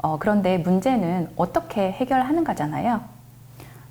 어, 그런데 문제는 어떻게 해결하는가잖아요.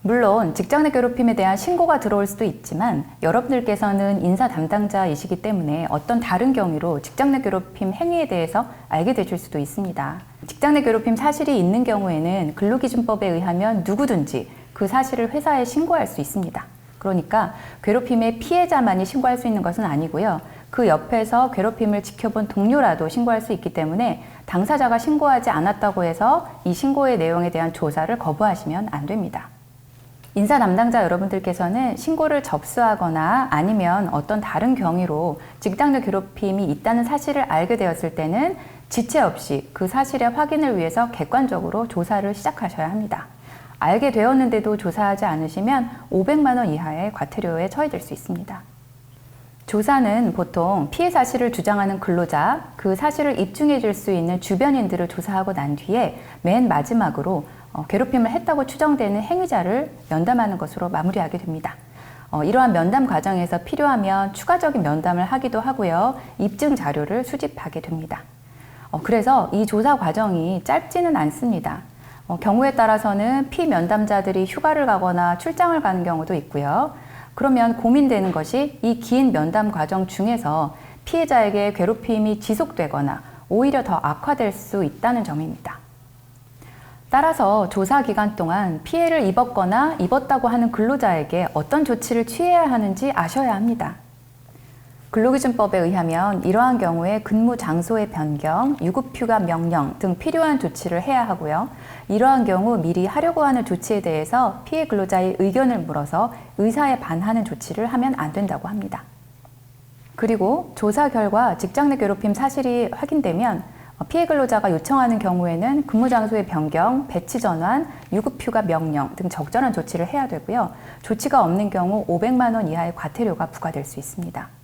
물론 직장 내 괴롭힘에 대한 신고가 들어올 수도 있지만 여러분들께서는 인사 담당자이시기 때문에 어떤 다른 경위로 직장 내 괴롭힘 행위에 대해서 알게 되실 수도 있습니다. 직장 내 괴롭힘 사실이 있는 경우에는 근로기준법에 의하면 누구든지 그 사실을 회사에 신고할 수 있습니다. 그러니까 괴롭힘의 피해자만이 신고할 수 있는 것은 아니고요. 그 옆에서 괴롭힘을 지켜본 동료라도 신고할 수 있기 때문에 당사자가 신고하지 않았다고 해서 이 신고의 내용에 대한 조사를 거부하시면 안 됩니다. 인사 담당자 여러분들께서는 신고를 접수하거나 아니면 어떤 다른 경위로 직장 내 괴롭힘이 있다는 사실을 알게 되었을 때는 지체 없이 그 사실의 확인을 위해서 객관적으로 조사를 시작하셔야 합니다. 알게 되었는데도 조사하지 않으시면 500만 원 이하의 과태료에 처해질 수 있습니다. 조사는 보통 피해 사실을 주장하는 근로자, 그 사실을 입증해 줄 수 있는 주변인들을 조사하고 난 뒤에 맨 마지막으로 어, 괴롭힘을 했다고 추정되는 행위자를 면담하는 것으로 마무리하게 됩니다. 어, 이러한 면담 과정에서 필요하면 추가적인 면담을 하기도 하고요. 입증 자료를 수집하게 됩니다. 어, 그래서 이 조사 과정이 짧지는 않습니다. 어, 경우에 따라서는 피면담자들이 휴가를 가거나 출장을 가는 경우도 있고요. 그러면 고민되는 것이 이 긴 면담 과정 중에서 피해자에게 괴롭힘이 지속되거나 오히려 더 악화될 수 있다는 점입니다. 따라서 조사 기간 동안 피해를 입었거나 입었다고 하는 근로자에게 어떤 조치를 취해야 하는지 아셔야 합니다. 근로기준법에 의하면 이러한 경우에 근무 장소의 변경, 유급휴가 명령 등 필요한 조치를 해야 하고요. 이러한 경우 미리 하려고 하는 조치에 대해서 피해 근로자의 의견을 물어서 의사에 반하는 조치를 하면 안 된다고 합니다. 그리고 조사 결과 직장 내 괴롭힘 사실이 확인되면 피해 근로자가 요청하는 경우에는 근무 장소의 변경, 배치 전환, 유급휴가 명령 등 적절한 조치를 해야 되고요. 조치가 없는 경우 500만 원 이하의 과태료가 부과될 수 있습니다.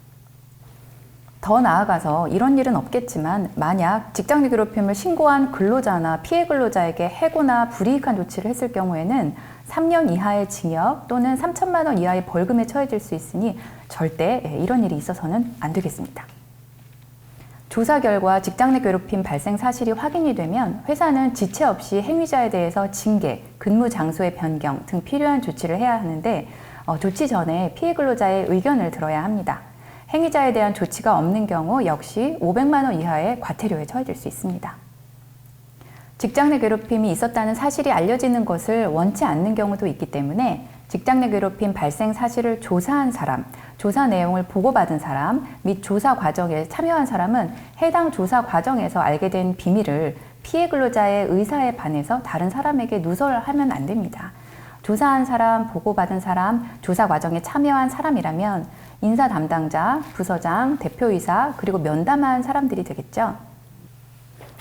더 나아가서 이런 일은 없겠지만 만약 직장 내 괴롭힘을 신고한 근로자나 피해 근로자에게 해고나 불이익한 조치를 했을 경우에는 3년 이하의 징역 또는 3천만 원 이하의 벌금에 처해질 수 있으니 절대 예, 이런 일이 있어서는 안 되겠습니다. 조사 결과 직장 내 괴롭힘 발생 사실이 확인이 되면 회사는 지체 없이 행위자에 대해서 징계, 근무 장소의 변경 등 필요한 조치를 해야 하는데 어, 조치 전에 피해 근로자의 의견을 들어야 합니다. 행위자에 대한 조치가 없는 경우 역시 500만 원 이하의 과태료에 처해질 수 있습니다. 직장 내 괴롭힘이 있었다는 사실이 알려지는 것을 원치 않는 경우도 있기 때문에 직장 내 괴롭힘 발생 사실을 조사한 사람, 조사 내용을 보고받은 사람 및 조사 과정에 참여한 사람은 해당 조사 과정에서 알게 된 비밀을 피해 근로자의 의사에 반해서 다른 사람에게 누설하면 안 됩니다. 조사한 사람, 보고받은 사람, 조사 과정에 참여한 사람이라면 인사 담당자, 부서장, 대표이사, 그리고 면담한 사람들이 되겠죠.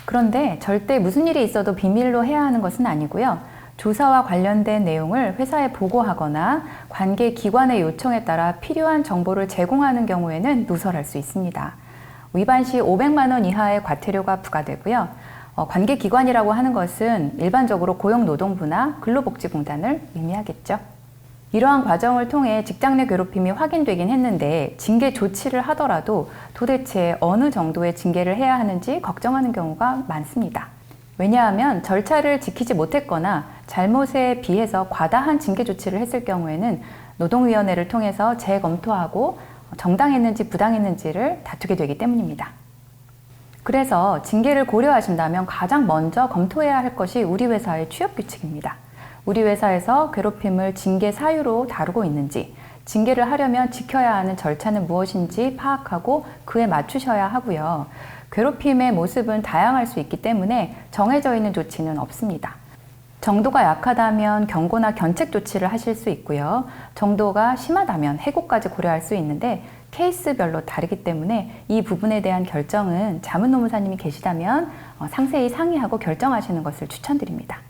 그런데 절대 무슨 일이 있어도 비밀로 해야 하는 것은 아니고요. 조사와 관련된 내용을 회사에 보고하거나 관계 기관의 요청에 따라 필요한 정보를 제공하는 경우에는 누설할 수 있습니다. 위반 시 500만 원 이하의 과태료가 부과되고요. 어, 관계 기관이라고 하는 것은 일반적으로 고용노동부나 근로복지공단을 의미하겠죠. 이러한 과정을 통해 직장 내 괴롭힘이 확인되긴 했는데 징계 조치를 하더라도 도대체 어느 정도의 징계를 해야 하는지 걱정하는 경우가 많습니다. 왜냐하면 절차를 지키지 못했거나 잘못에 비해서 과다한 징계 조치를 했을 경우에는 노동위원회를 통해서 재검토하고 정당했는지 부당했는지를 다투게 되기 때문입니다. 그래서 징계를 고려하신다면 가장 먼저 검토해야 할 것이 우리 회사의 취업 규칙입니다. 우리 회사에서 괴롭힘을 징계 사유로 다루고 있는지, 징계를 하려면 지켜야 하는 절차는 무엇인지 파악하고 그에 맞추셔야 하고요. 괴롭힘의 모습은 다양할 수 있기 때문에 정해져 있는 조치는 없습니다. 정도가 약하다면 경고나 견책 조치를 하실 수 있고요. 정도가 심하다면 해고까지 고려할 수 있는데 케이스별로 다르기 때문에 이 부분에 대한 결정은 자문노무사님이 계시다면 어, 상세히 상의하고 결정하시는 것을 추천드립니다.